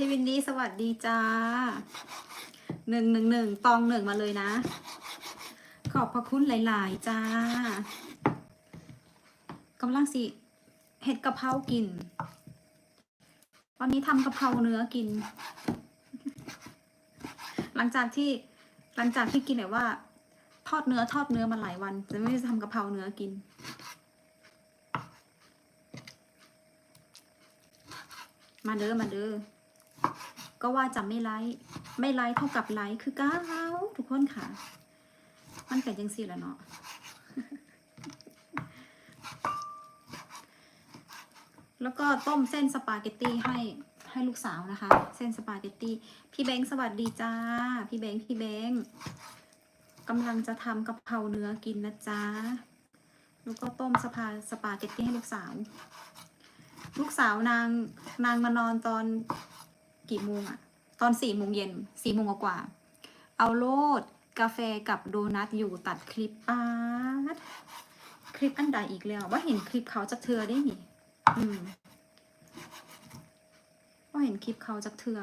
พี่วินนี่สวัสดีจ้าหนึ่งหนึ่งหนึ่งตองหนึ่งมาเลยนะ ขอบพระคุณหลาย ๆ จ้ากำลังสิเห็ดกะเพรากิน วันนี้ทำกะเพราเนื้อกิน หลังจากที่หลังจากที่กินแบบว่า ทอดเนื้อทอดเนื้อมาหลายวันจะไม่ได้ทำกะเพราเนื้อกินมาเด้อมาเด้อ ก็ว่าจะไม่ไลค์ไม่ไลค์เท่ากับไลค์คือก้าวทุกคนค่ะ มันเป็นจังสี่แหละเนาะแล้วก็ต้มเส้นสปาเกตตี้ให้ให้ลูกสาวนะคะ เส้นสปาเกตตี้พี่แบงค์สวัสดีจ้า พี่แบงค์พี่แบงค์กำลังจะทำกะเพราเนื้อกินนะจ๊ะแล้วก็ต้มสปาสปาเกตตี้ให้ลูกสาว ลูกสาวนางนางมานอนตอน กี่โมงอะตอนสี่โมงเย็นสี่โมงกว่า เอาโลดกาแฟกับโดนัทอยู่ตัดคลิปปาดคลิปอันใดอีกแล้ว ว่าเห็นคลิปเขาจากเธอได้นี่อืมว่าเห็นคลิปเขาจากเธอ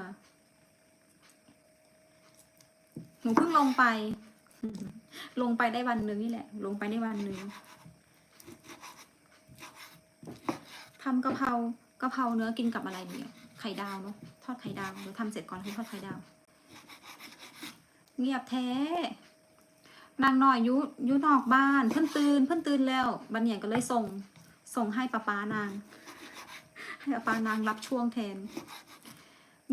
หนูเพิ่งลงไป ลงไปได้วันหนึ่งนี่แหละ ลงไปได้วันหนึ่งทำกะเพรากะเพราเนื้อกินกับอะไรดีอะ ข่ดาวเนาะทอดไข่ดาวเดี๋ยวทำเสร็จก่อนคือทอดไข่ดาว เงียบแท้นางหน่อยยุยุนอกบ้าน เพิ่นตื่นเพิ่นตื่นแล้วบันเหียนก็เลยส่งส่งให้ป้าป้านาง ให้ป้าป้านางรับช่วงแทน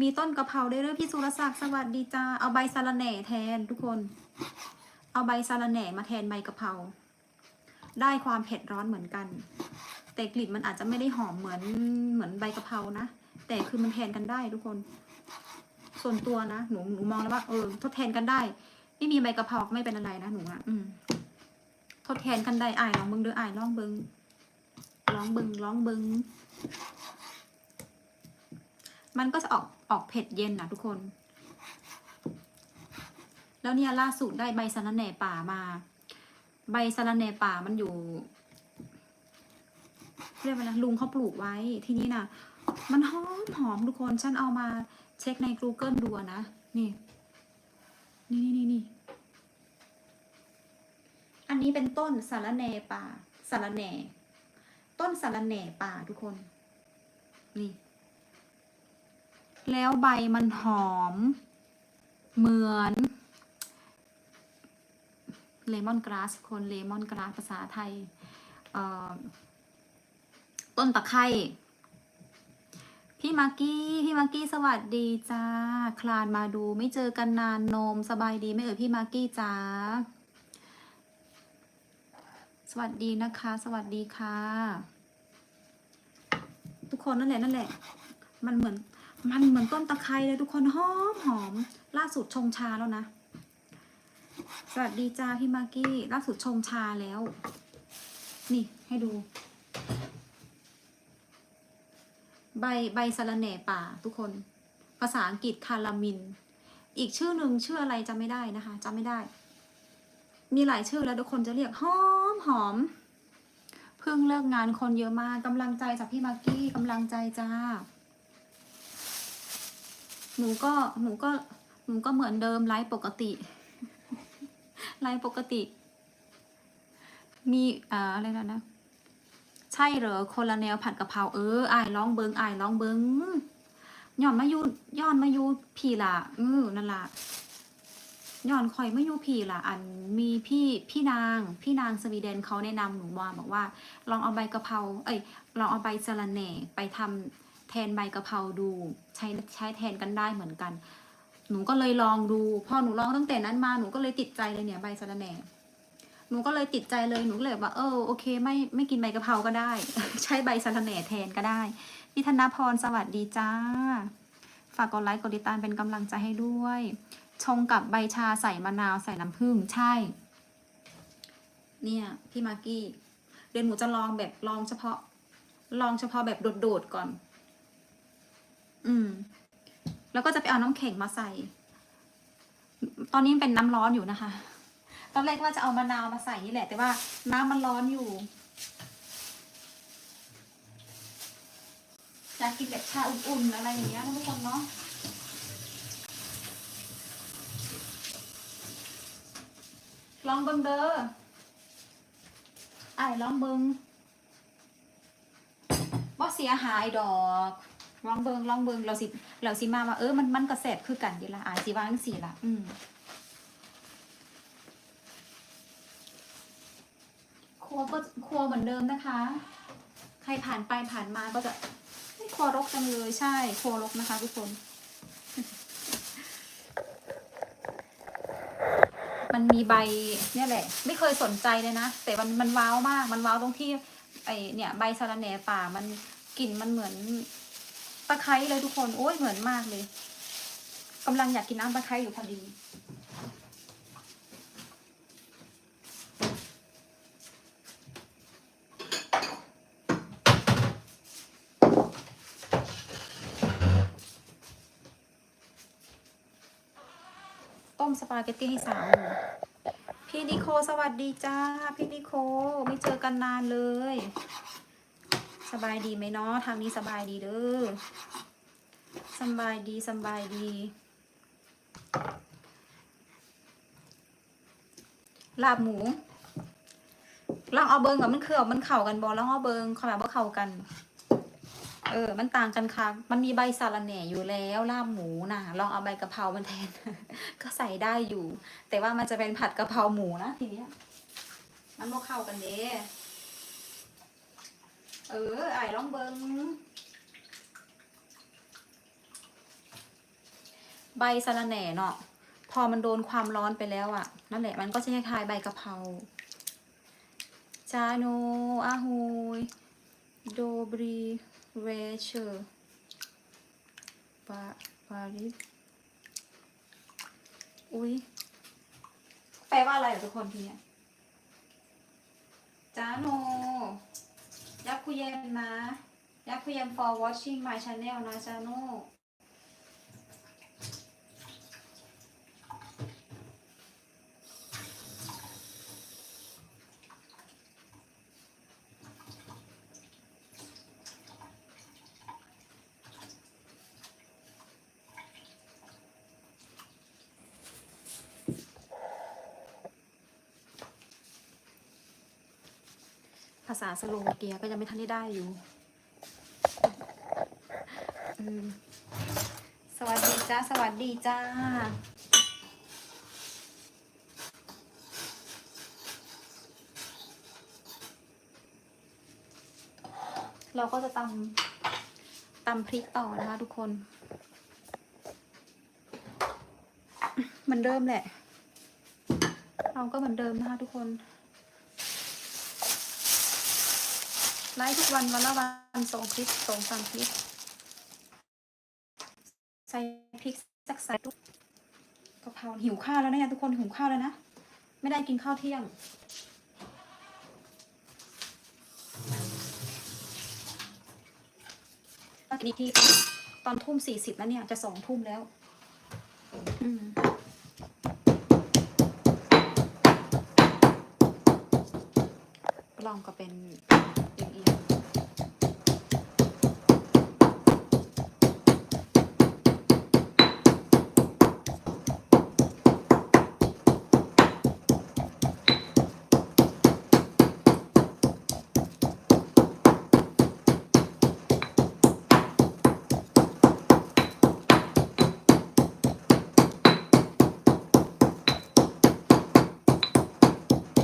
มีต้นกะเพราได้วยเด้อพี่สุรศักดิ์สวัสดีจ้าเอาใบสะระแหน่แทนทุกคน เอาใบสะระแหน่มาแทนใบกะเพราได้ความเผ็ดร้อนเหมือนกัน แต่กลิ่นมันอาจจะไม่ได้หอมเหมือนเหมือนใบกะเพรานะ แต่คือมันแทนกันได้ทุกคน ส่วนตัวนะหนูหนูมองแล้วว่าเออทดแทนกันได้ ไม่มีใบกระเพราก็ไม่เป็นอะไรนะหนูอะอืมทดแทนกันได้อายลองเบิงเด้ออายลองเบิงลองเบิงลองเบิงมันก็จะออกออกเผ็ดเย็นนะทุกคน แล้วเนี่ยล่าสุดได้ใบสะระแหน่ป่ามา ใบสะระแหน่ป่ามันอยู่เรียกว่าอะลุงเขาปลูกไว้ที่นี่นะ มันหอมหอมทุกคน ฉันเอามาเช็คใน Google ดูนะ นี่ นี่นี่นี่ อันนี้เป็นต้นสารแหน่ป่าสารแหน่ ต้นสารแหน่ป่าทุกคน นี่ แล้วใบมันหอม เหมือนเลมอนกราสคนเลมอนกราสภาษาไทยต้นตะไคร่ พี่มากกี้ พี่มากกี้สวัสดีจ้า คลานมาดูไม่เจอกันนานนมสบายดีไหมเอ่ยพี่มากกี้จ้า สวัสดีนะคะ สวัสดีค่ะ ทุกคนนั่นแหละนั่นแหละ มันเหมือน มันเหมือนต้นตะไคร้เลยทุกคนหอมหอม ล่าสุดชงชาแล้วนะ สวัสดีจ้าพี่มากกี้ ล่าสุดชงชาแล้ว นี่ให้ดู ใบใบสะระแหน่ป่าทุกคน ภาษาอังกฤษคารามิน อีกชื่อหนึ่งชื่ออะไรจำไม่ได้นะคะจำไม่ได้ มีหลายชื่อแล้วทุกคนจะเรียกหอมหอมเพิ่งเลิกงานคนเยอะมากกำลังใจจากพี่มากกี้กำลังใจจ้า หนูก็หนูก็หนูก็เหมือนเดิมไลฟ์ปกติไลฟ์ปกติ มีอ่าอะไรนะนะ ใช่เหรอคนละแนวผัดกะเพราเอออายลองเบิงอายลองเบิงย้อนมายูย้อนมายู่ผีละเออนั่นละย้อนคอยมายู่ผีละอันมีพี่พี่นางพี่นางสวีเดนเขาแนะนำหนูว่าบอกว่า ลองเอาใบกะเพราเอ้ยลองเอาใบสะระแหน่ไปทำแทนใบกะเพราดูใช้ใช้แทนกันได้เหมือนกัน หนูก็เลยลองดูพอหนูลองตั้งแต่นั้นมาหนูก็เลยติดใจเลยเนี่ยใบสะระแหน่ หนูก็เลยติดใจเลยหนูก็เลยว่าเออโอเค ไม่ไม่กินใบกะเพราก็ได้ ใช้ใบสะระแหน่แทนก็ได้พี่ธนพรสวัสดีจ้า ฝากกดไลค์กดติดตามเป็นกำลังใจให้ด้วย ชงกับใบชาใส่มะนาวใส่น้ำผึ้งใช่ เนี่ยพี่มากกี้เดี๋ยวหนูจะลองแบบลองเฉพาะ ลองเฉพาะแบบโดดๆก่อน อืม แล้วก็จะไปเอาน้ำแข็งมาใส่ ตอนนี้เป็นน้ำร้อนอยู่นะคะ ตอนแรกว่าจะเอามะนาวมาใส่นี่แหละ แต่ว่าน้ำมันร้อนอยู่อยากกินแบบชาอุ่นๆอะไรอย่างเงี้ยท่านผู้เนาะลองเบิ้งเด้อไอ้ลองเบิ้งว่าเสียหายดอกลองเบิงลองเบิงเราสิเราสิมาว่าเออมันมันก็แสบคือกันดีละอาสิวางสีละอืม รัวก็ครัวเหมือนเดิมนะคะ ใครผ่านไปผ่านมาก็จะครัวรกจังเลยใช่ครัวรกนะคะทุกคน มันมีใบเนี่ยแหละ ไม่เคยสนใจเลยนะ แต่มันมันว้าวมาก มันว้าวตรงที่ไอเนี่ย ใบสะระแหน่ป่ามันกลิ่นมันเหมือนตะไคร้เลยทุกคน โอ้ยเหมือนมากเลยกำลังอยากกินน้ำตะไคร้อยู่พอดี ต้มสปาเกตตี้ให้สาวหนูพี่นิโคสวัสดีจ้า พี่นิโคไม่เจอกันนานเลย สบายดีไหมเนาะทางนี้สบายดีเด้อสบายดีสบายดี ลาบหมูลองเอาเบิงกับมันคือเอามันเข่ากันบอลองเอาเบิงเขาแบบว่าเข่ากัน เออ มันต่างกันค่ะ มันมีใบสาระแหน่อยู่แล้วลาบหมูน่ะลองเอาใบกะเพรามันแทน ก็ใส่ได้อยู่ แต่ว่ามันจะเป็นผัดกะเพราหมูนะทีเนี้ย มันบ่เข้ากันเด้เออไอ้ลองเบิงใบสะระแหน่เนาะ พอมันโดนความร้อนไปแล้วอะ่ะ นั่นแหละ มันก็จะคล้ายๆใบกะเพราจาโนอาฮุยโดบรี เวเชอร์ปาปาริสอุ้ยแปลว่าอะไรทุกคนทีเนี่ยจ้าโน ยักคุเยมนะ ยักคุเยม for watching my channel นะจ้าโนาษาสโลวาเกียก็ยังไม่ทันได้ได้อยู่สวัสดีจ้า สวัสดีจ้า เราก็จะตำตำพริกต่อนะคะทุกคนมือนเดิมแหละ เราก็เหมือนเดิมนะคะทุกคน ไลฟ์ทุกวันวันละวันส่งคลิปส่งสามคลิป ใส่พริกสักใส่ตุ๊กกะเพราหิวข้าวแล้วนะเนี่ยทุกคนหิวข้าวแล้วนะ ไม่ได้กินข้าวเที่ยงอีกทีตอนทุ่มสี่สิบแล้วเนี่ย จะสองทุ่มแล้วอืมลองก็เป็นเอียง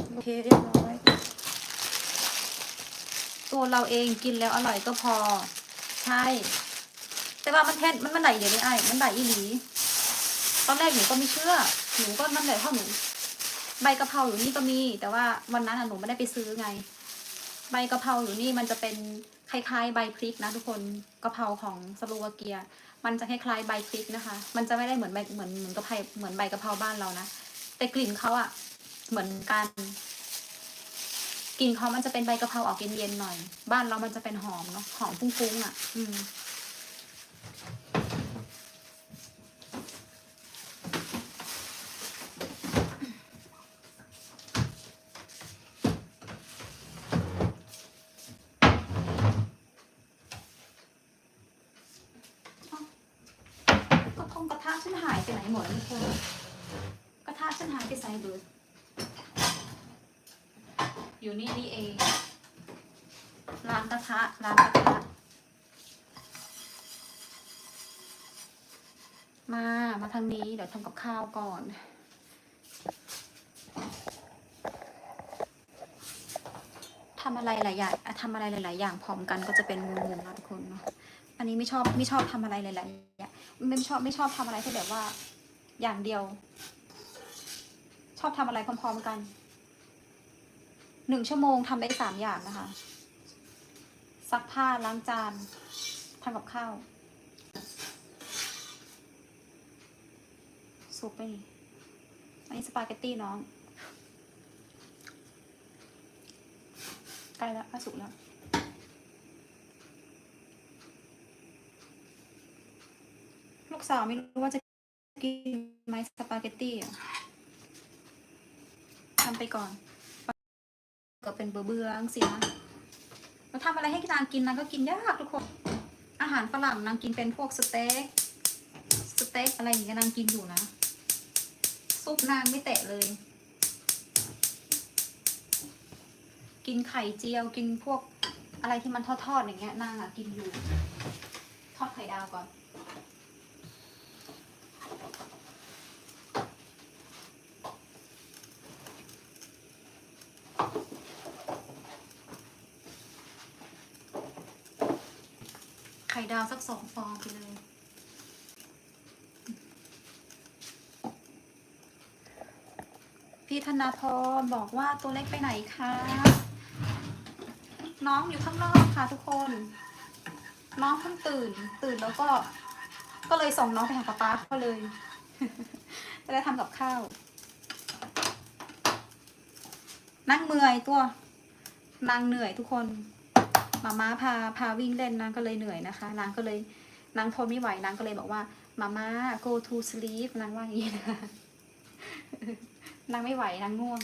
ๆโอ เคเรียบร้อย ตัวเราเองกินแล้วอร่อยก็พอ ใช่ แต่ว่ามันแทนมันมันไหลเดี๋ยวนี้ไอ้มันไหลอีหลี ตอนแรกหนูก็ไม่เชื่อ หนูก็นั่นแหลเพราะหนู ใบกะเพราอยู่นี่ก็มี แต่ว่าวันนั้นอะหนูไม่ได้ไปซื้อไง ใบกะเพราอยู่นี่มันจะเป็นคล้ายๆใบพริกนะทุกคนกะเพราของสโลวาเกีย มันจะคล้ายๆใบพริกนะคะ มันจะไม่ได้เหมือนใบเหมือนเหมือนกะเพราเหมือนใบกะเพราบ้านเรานะ แต่กลิ่นเขาอะเหมือนกัน กลิ่นเขามันจะเป็นใบกะเพราออกเย็นๆหน่อย บ้านเรามันจะเป็นหอมเนาะหอมฟุ้งๆอะ อืม กระทงกระทะฉันหายไปไหนหมดทุกคน กระทะฉันหายไปใส่เบิร์ด อยู่นี่นี่เอง ร้านกระทะ ร้านกระทะ มา มาทางนี้เดี๋ยวทำกับข้าวก่อนทำอะไรหลายอย่างทำอะไรหลาย ๆ อย่างพร้อมกันก็จะเป็นงงๆนะทุกคนเนาะอันนี้ไม่ชอบไม่ชอบทำอะไรหลาย ๆ อย่างไม่ชอบไม่ชอบทำอะไรที่แบบว่า อย่างเดียว ชอบทำอะไรพร้อม ๆ กันหนึ่งชั่วโมงทำได้สามอย่างนะคะซักผ้าล้างจานทำกับข้าว ซุปไปดิอันนี้สปาเกตตี้น้องใกล้แล้วใกล้สุกแล้วลูกสาวไม่รู้ว่าจะกินไหมสปาเกตตี้ทำไปก่อน ก็เป็นเบื่อเบื่อๆสินะเราทำอะไรให้นางกินนางก็กินยากทุกคน อาหารฝรั่งนางกินเป็นพวกสเต็กสเต็กอะไรอย่างเงี้ยนางกินอยู่นะ ซุปนางไม่แตะเลย กินไข่เจียวกินพวกอะไรที่มันทอดๆอย่างเงี้ยนางอะกินอยู่ ทอดไข่ดาวก่อนไข่ดาวสักสองฟองไปเลย พี่ธนาพรบอกว่าตัวเล็กไปไหนคะน้องอยู่ข้างนอกค่ะทุกคน น้องเพิ่งตื่น ตื่นแล้วก็ ก็เลยส่งน้องไปหาป๊าป๊าเขาเลย จะได้ทำกับข้าว นั่งเมื่อยตัวนางเหนื่อยทุกคนมาม่าพาพาวิ่งเล่นนางก็เลยเหนื่อยนะคะนางก็เลยนางทนไม่ไหวนางก็เลยบอกว่ามาม่า go to sleep นางว่าอย่างนี้นะคะ นางไม่ไหวนางง่วง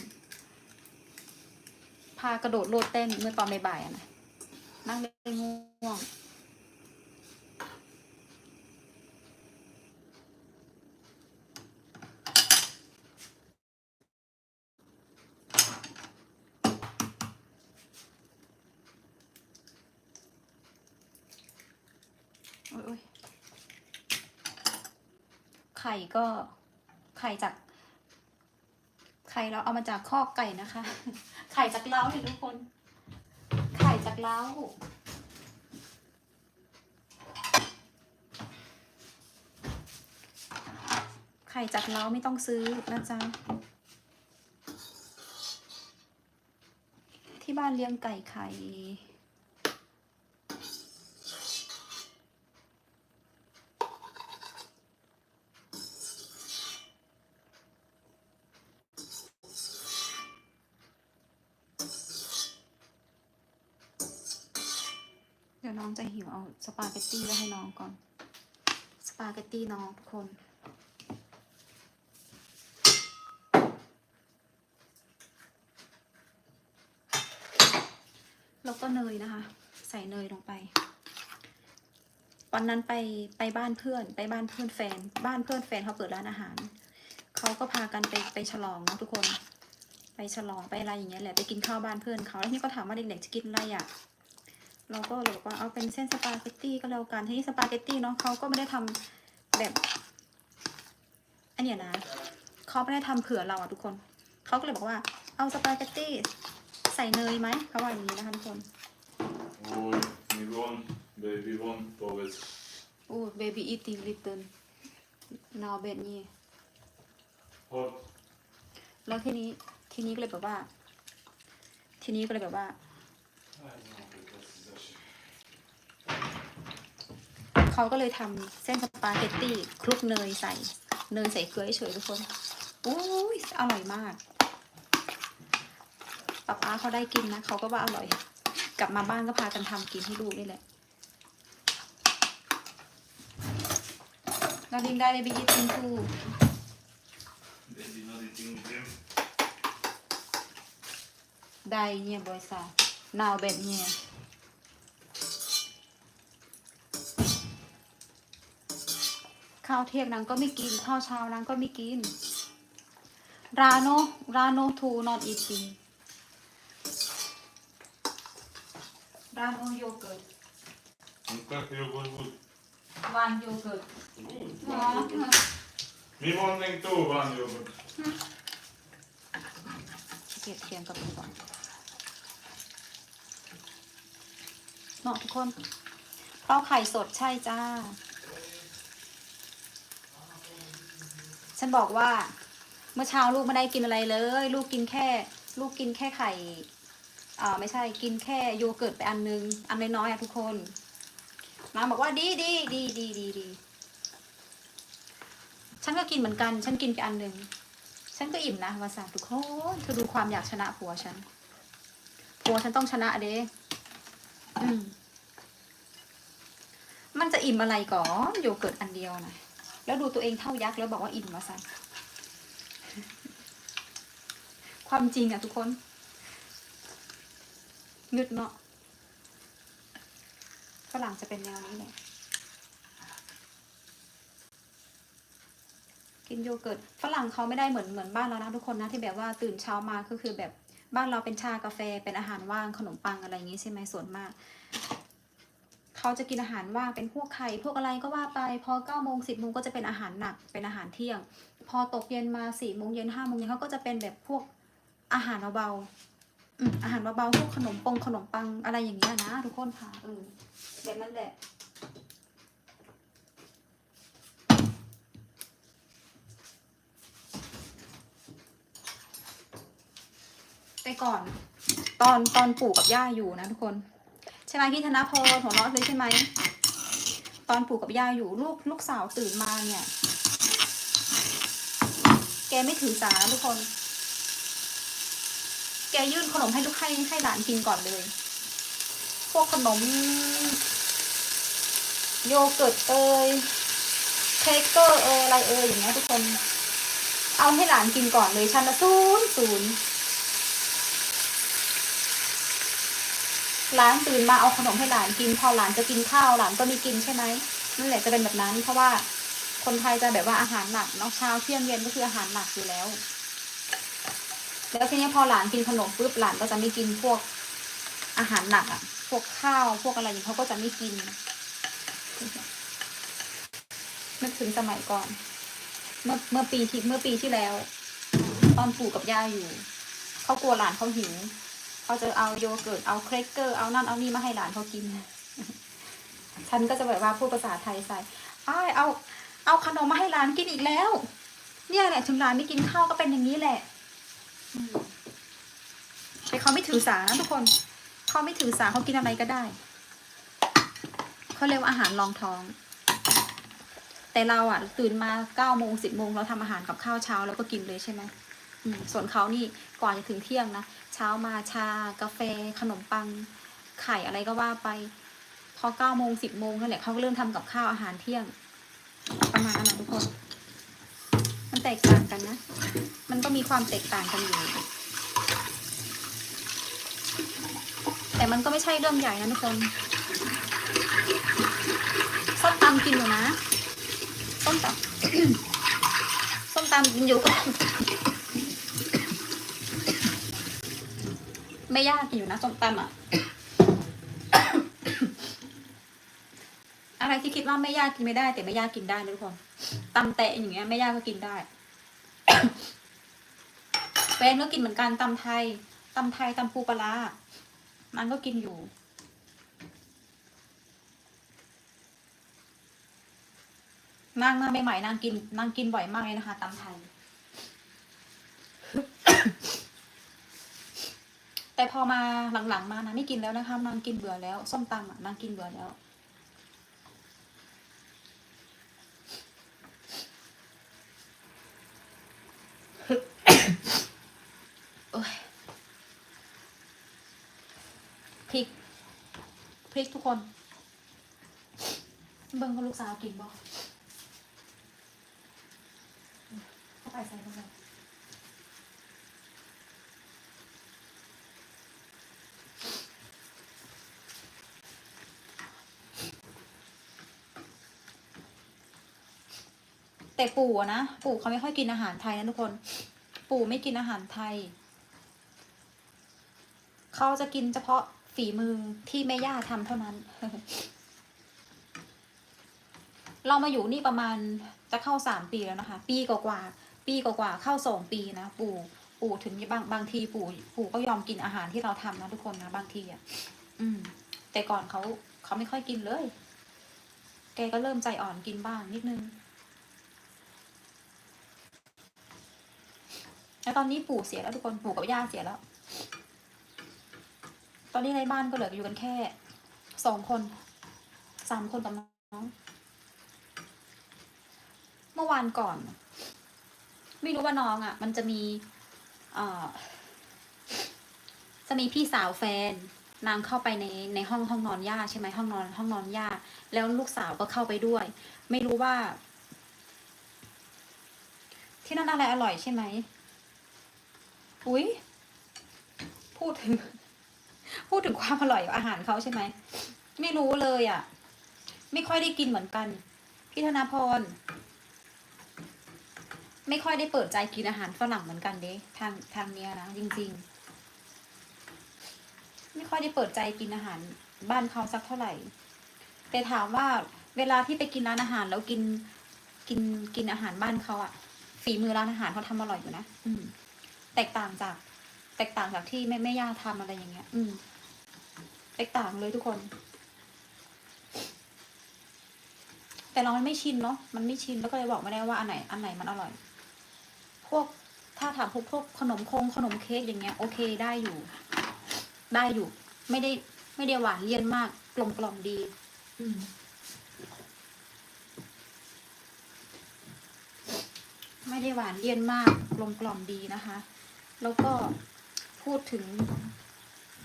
พากระโดดโลดเต้นเมื่อตอนบ่ายๆอะนะนางเลยง่วง ไข่ก็ไข่จาก ไข่เราเอามาจากคอกไก่นะคะ ไข่จากเล้าเนี่ยทุกคน ไข่จากเล้าไข่จากเล้าไม่ต้องซื้อนะจ๊ะ ที่บ้านเลี้ยงไก่ไข่ น้องจะหิวเอาสปาเกตตี้ไว้ให้น้องก่อน สปาเกตตี้น้องทุกคน แล้วก็เนยนะคะ ใส่เนยลงไป วันนั้นไปไปบ้านเพื่อน ไปบ้านเพื่อนแฟน บ้านเพื่อนแฟนเขาเปิดร้านอาหาร เขาก็พากันไปไปฉลองนะทุกคน ไปฉลองไปอะไรอย่างเงี้ยแหละ ไปกินข้าวบ้านเพื่อนเขา แล้วนี่ก็ถามว่าเด็กๆจะกินอะไรอะ เราก็เลยบอกว่าเอาเป็นเส้นสปาเกตตี้ก็แล้วกันทีนี้สปาเกตตี้เนาะเขาก็ไม่ได้ทำแบบอันเนี้ยนะเขาไม่ได้ทำเผื่อเราอะทุกคนเขาก็เลยบอกว่า เอาสปาเกตตี้ใส่เนยไหมเขาว่าอย่างนี้นะคะทุกคน Oj, ni won, baby won, powiedz. โอ้ baby eating little now bed นี่ Chodź. แล้วทีนี้ ทีนี้ก็เลยแบบว่า ทีนี้ก็เลยแบบว่า เขาก็เลยทำเส้นสปาเกตตี้คลุกเนยใส่ เนยใส่เกลือเฉยทุกคนโอ้ยอร่อยมากป๊าป๊าเขาได้กินนะเขาก็ว่าอร่อย กลับมาบ้านก็พากันทำกินให้ลูกนี่แหละเราดิงได้เลยไปยินทู Baby not eating them. ได้เนี่ยบอยซานาวแบบเนี่ย ข้าวเที่ยงนางก็ไม่กิน ข้าวเช้านางก็ไม่กินราโนราโนทูนอนอีทีร้านโอโยเกิร์ต Inte yoghurt good. วานโยเกิร์ต Good. อ๋อ one yoghurt. Mi morning too one yoghurt. เกลียดเคียงกับมันก่อนเนาะทุกคนเต้าไข่สดใช่จ้า ฉันบอกว่า เมื่อเช้าลูกไม่ได้กินอะไรเลย ลูกกินแค่ ลูกกินแค่ไข่อ่าไม่ใช่กินแค่โยเกิร์ตไปอันนึง อันน้อยๆอะทุกคนนาบอกว่าดีดีดีดีดีดีฉันก็กินเหมือนกัน ฉันกินไปอันนึงฉันก็อิ่มนะวาสาทุกคนเธอดูความอยากชนะผัวฉันผัวฉันต้องชนะเด้มมันจะอิ่มอะไรก่อนโยเกิร์ตอันเดียวนะ แล้วดูตัวเองเท่ายักษ์แล้วบอกว่าอิ่มมาซะความจริงอะทุกคนงึดเนาะฝรั่งจะเป็นแนวนี้แหละกินโยเกิร์ตฝรั่งเขาไม่ได้เหมือนเหมือนบ้านเรานะทุกคนนะที่แบบว่าตื่นเช้ามาก็คือแบบบ้านเราเป็นชากาแฟเป็นอาหารว่างขนมปังอะไรอย่างงี้ใช่ไหมส่วนมาก เขาจะกินอาหารว่างเป็นพวกไข่พวกอะไรก็ว่าไป พอเก้าโมงสิบโมงก็จะเป็นอาหารหนักเป็นอาหารเที่ยง พอตกเย็นมาสี่โมงเย็นห้าโมงเย็นเขาก็จะเป็นแบบพวกอาหารเบาๆอาหารเบาๆพวกขนมปงขนมปังอะไรอย่างเงี้ยนะทุกคนค่ะเออแบบนั้นแหละแต่ก่อนตอนตอนปู่กับย่าอยู่นะทุกคน ช่ไหมพี่ธนพลหัวเราะเลยใช่ไหมตอนปู่กับย่าอยู่ลูกลูกสาวตื่นมาเนี่ย แกไม่ถือสาทุกคน แกยื่นขนมให้ลูกให้ให้หลานกินก่อนเลย พวกขนม โยเกิร์ตเอยเค้กเกอร์เอยอะไรเอยอย่างเงี้ยทุกคน เอาให้หลานกินก่อนเลยชันละศูนย์ศูนย์ หลานตื่นมาเอาขนมให้หลานกิน พอหลานจะกินข้าวหลานก็ไมีกินใช่ไหมนั่นแหละจะเป็นแบบนั้น เพราะว่าคนไทยจะแบบว่าอาหารหนักเนาะเช้าเที่ยงเย็นก็คืออาหารหนักอยู่แล้ว แล้วทีนี้พอหลานกินขนมปุ๊บหลานก็จะไม่กินพวกอาหารหนักอะ่ะพวกข้าวพวกอะไรอย่างเขาก็จะไม่กินนึกถึงสมัยก่อน เมื่อเมื่อปีที่เมื่อปีที่แล้ว ตอนปู่กับย่าอยู่เขากลัวหลานเขาหิว เขาจะเอาโยเกิร์ตเอาเครกเกอร์เอานั่นเอานี่มาให้หลานเขากิน ฉันก็จะแบบว่าพูดภาษาไทยใส่อ้ายเอาเอาขนมมาให้หลานกินอีกแล้ว เนี่ยแหละถึงหลานไม่กินข้าวก็เป็นอย่างนี้แหละแต่เขาไม่ถือสานะทุกคนเขาไม่ถือสาเขากินอะไรก็ได้เขาเรียกว่าอาหารรองท้อง แต่เราอะ ตื่นมาเก้าโมงสิบโมงเราทำอาหารกับข้าวเช้าแล้วก็กินเลยใช่ไหมส่วนเขานี่ก่อนจะถึงเที่ยงนะ เช้ามาชากาแฟขนมปังไข่อะไรก็ว่าไป พอเก้าโมงสิบโมงนั่นแหละเขาก็เริ่มทำกับข้าวอาหารเที่ยง ประมาณนั้นทุกคน มันแตกต่างกันนะ มันก็มีความแตกต่างกันอยู่ แต่มันก็ไม่ใช่เรื่องใหญ่นะทุกคนส้มตำกินอยู่นะส้มตำส้มตำกินอยู่ ไม่ยากกินอยู่นะส้มตำอะ อะไรที่คิดว่าไม่ยากกินไม่ได้ แต่ไม่ยากกินได้นะทุกคนตำแตะอย่างเงี้ย ไม่ยากก็กินได้แฟนก็กินเหมือนกันตำไทยตำไทยตำปูปลาร้ามันก็กินอยู่นางมาใหม่ๆนางกินนางกินบ่อยมากเลยนะคะตำไทย แต่พอมาหลังๆมานะไม่กินแล้วนะคะนางกินเบื่อแล้วส้มตำอะนางกินเบื่อแล้ว พริก พริกทุกคน เบิ่งเขาลูกสาวกินบ่เข้าไปใส่ลงไป แต่ปู่นะปู่เขาไม่ค่อยกินอาหารไทยนะทุกคน ปู่ไม่กินอาหารไทยเขาจะกินเฉพาะฝีมือที่แม่ย่าทำเท่านั้น เรามาอยู่นี่ประมาณจะเข้าสามปีแล้วนะคะ ปีกว่าๆปีกว่าๆเข้าสองปีนะปู่ปู่ถึงบางบางทีปู่ ปู่ก็ยอมกินอาหารที่เราทำนะทุกคนนะบางทีอะอืม แต่ก่อนเขาเขาไม่ค่อยกินเลย แกก็เริ่มใจอ่อนกินบ้างนิดนึง แล้วตอนนี้ปู่เสียแล้วทุกคนปู่กับย่าเสียแล้ว ตอนนี้ในบ้านก็เหลืออยู่กันแค่สองคนสามคนกับน้อง เมื่อวานก่อน ไม่รู้ว่าน้องอะ มันจะมีจะมีพี่สาวแฟนนางเข้าไปในในห้องห้องนอนย่าใช่ไหมห้องนอนห้องนอนย่าแล้วลูกสาวก็เข้าไปด้วย ไม่รู้ว่า ที่นั่นอะไรอร่อยใช่ไหม อุ้ยพูดถึง พูดถึงความอร่อยของอาหารเขาใช่ไหม ไม่รู้เลยอะ ไม่ค่อยได้กินเหมือนกัน พี่ธนาพร ไม่ค่อยได้เปิดใจกินอาหารฝรั่งเหมือนกันเด้ทางทางเนี้ยนะจริง ๆ ไม่ค่อยได้เปิดใจกินอาหารบ้านเขาสักเท่าไหร่ แต่ถามว่าเวลาที่ไปกินร้านอาหารแล้วกินกินกินอาหารบ้านเขาอะฝีมือร้านอาหารเขาทำอร่อยอยู่นะอืม แตกต่างจาก แตกต่างจากที่แม่แม่ย่าทำอะไรอย่างเงี้ย อืม แตกต่างเลยทุกคน แต่เรามันไม่ชินเนาะมันไม่ชินแล้วก็เลยบอกไม่ได้ว่าอันไหน อันไหนมันอร่อย พวกถ้าถามพวกพวกขนมคงขนมเค้กอย่างเงี้ย โอเคได้อยู่ ได้อยู่ ไม่ได้ ไม่ได้หวานเลี่ยนมาก กลมกล่อมดี อืมไม่ได้หวานเลี่ยนมากกลมกล่อมดีนะคะ แล้วก็พูดถึง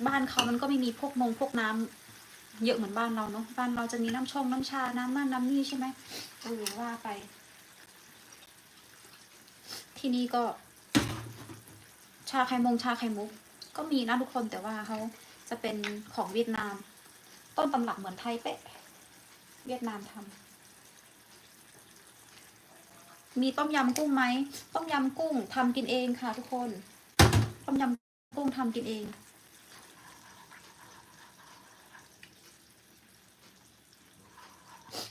บ้านเขามันก็ไม่มีพวกมงพวกน้ำเยอะเหมือนบ้านเราเนาะบ้านเราจะมีน้ำชงน้ำชา น้ำนั่นน้ำนี่ใช่ไหมเออว่าไป ที่นี่ก็ ชาไข่มงชาไข่มุก ก็มีนะทุกคนแต่ว่าเขาจะเป็นของเวียดนาม ต้นตำรับเหมือนไทยเป๊ะ เวียดนามทำมีต้มยำกุ้งไหมต้มยำกุ้งทำกินเองค่ะทุกคน กุ้งทำกินเอง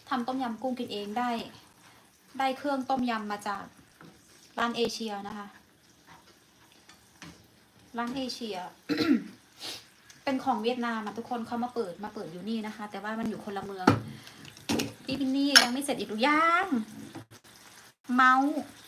ทำต้มยำกุ้งกินเองได้ ได้เครื่องต้มยำมาจากร้านเอเชียนะคะ ร้านเอเชีย เป็นของเวียดนามทุกคนเขามาเปิดมาเปิดอยู่นี่นะคะ แต่ว่ามันอยู่คนละเมืองพี่พินนี่ยังไม่เสร็จอีกหรือยัง เมาส์